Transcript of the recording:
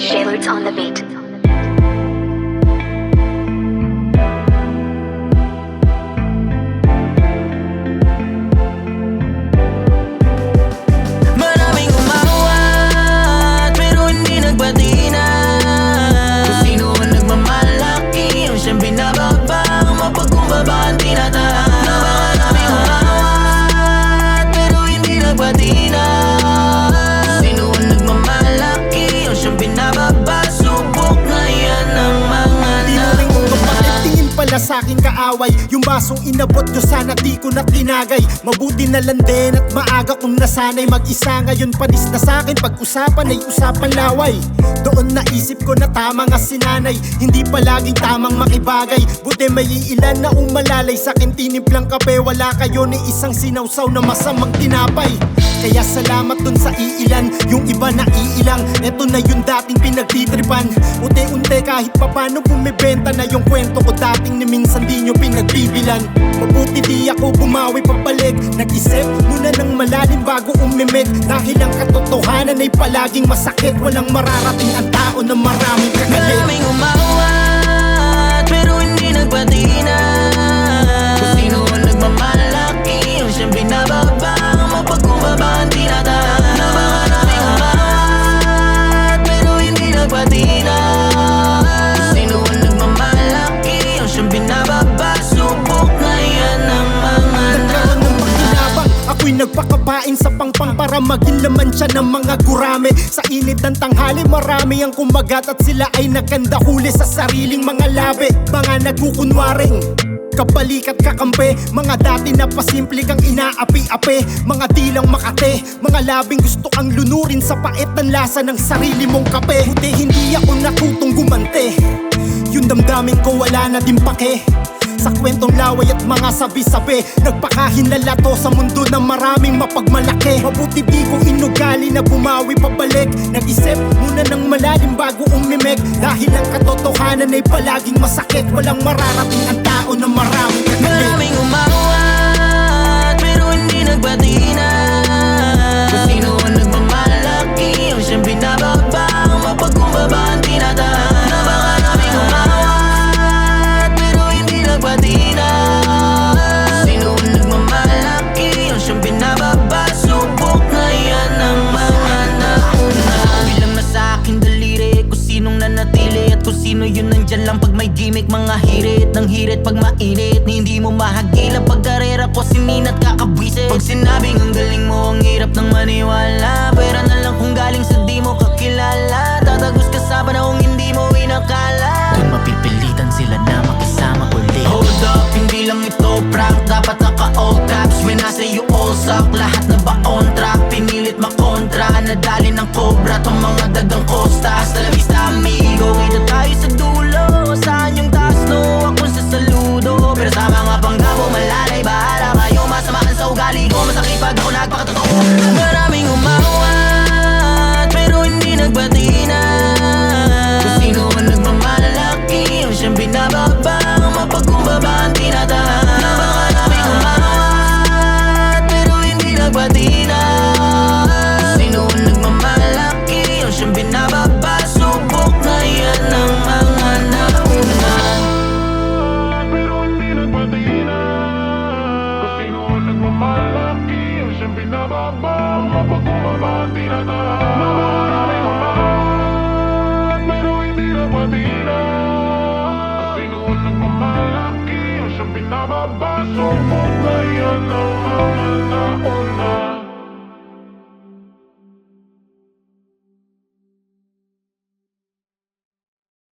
Records on the beat. Maraming umawat Pero hindi nagbati na Kung sino ang nagmamalaki Yung siyang binababa Ang mapagkumbaba ang tinatahan sa akin kaaway. Yung basong inabot nyo sana di ko na tinagay. Mabuti na lang din at maaga kong nasanay. Mag-isa ngayon panis na sa akin Pag-usapan ay usapan laway. Doon naisip ko na tama nga sinanay Hindi palaging tamang makibagay. Buti may ilan na umalalay. Sa akin tinimplang kape Wala kayo ni isang sinawsaw na masamang tinapay kaya salamat dun sa iilan Yung iba na iilang. Eto na yung dating pinagtitripan. Unti-unti kahit papano bumibenta na yung kwento ko Dating ni minsan di nyo pinagbibilan. Mabuti di ako bumawi pabalik. Nag-isip muna ng malalim bago umimik Dahil ang katotohanan ay palaging masakit. Walang mararating ang tao na maraming kagalit Maraming umawat sa pangpang Para maging laman siya ng mga gurame. Sa init ng tanghali marami ang kumagat At sila ay nagkanda huli sa sariling mga labi. Mga nagkukunwaring Kapalikat kakampi. Mga dati na pasimple kang inaapi-api. Mga dilang makate Mga labing gusto kang lunurin Sa pait ng lasa ng sarili mong kape. Buti hindi ako natutong gumante. Yung damdamin ko wala na din pake sa kwentong laway at mga sabi-sabi Nagpakahinala to sa mundo na maraming mapagmalaki. Mabuti di ko inugali na bumawi pabalik. Nag-isip muna ng malalim bago umimik Dahil ang katotohanan ay palaging masakit. Walang mararating ang tao na maraming sino yun? Nandyan lang Pag may gimmick. Mga hirit ng hirit Pag mainit. Hindi mo mahagilan Pag karera ko Sininat kakabwisit. Pag sinabing ang galing mo Ang hirap ng maniwala binababa Subok na yan ang